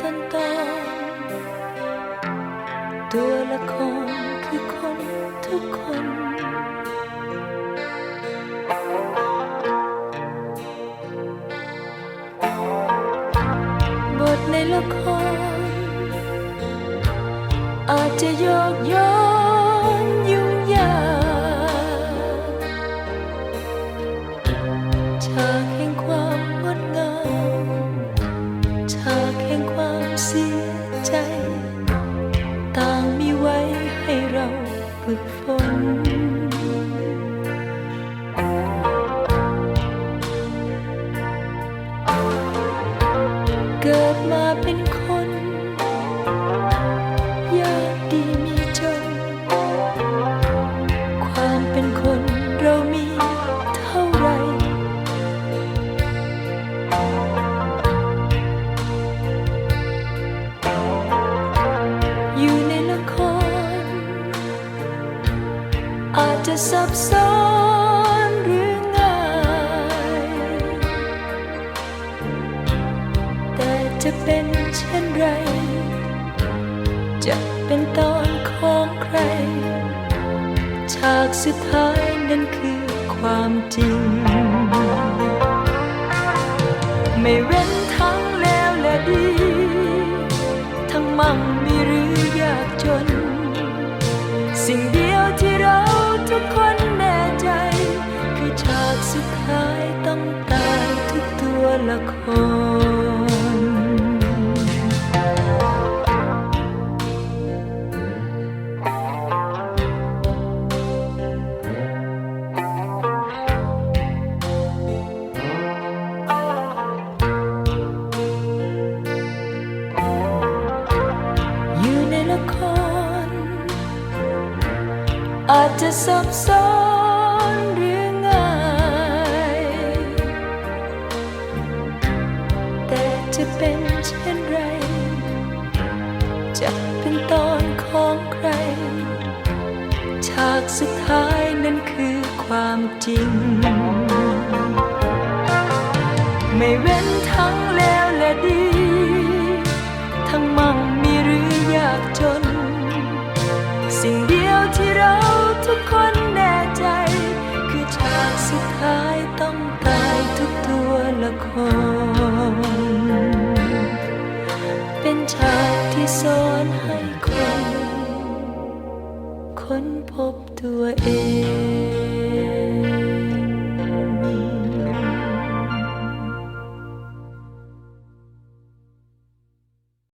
ตอนตอนๆตัวละครคือคนทุกคน ละคร อาจจะโยกย้อนยุ่งยากฉากแห่งความงดงามฉากแห่งความเสียใจ ต่างมีไว้ให้เราฝึกฝน ซับซ้อนหรือง่าย แต่จะเป็นเช่นไร จะเป็นตอนของใคร ฉากสุดท้ายนั้นคือความจริง ไม่เว้นทั้งแล้วและดี ทั้งมั่งมีหรือยากจน อาจจะซับซ้อน จะเป็นเช่นไร จะเป็นตอนของใคร ฉากสุดท้ายนั้นคือความจริง ไม่เว้นทั้งแล้วและดี ทั้งมั่งมีหรือยากจน สิ่งเดียวที่เราทุกคนแน่ใจ คือฉากสุดท้าย ค้นพบตัวเอง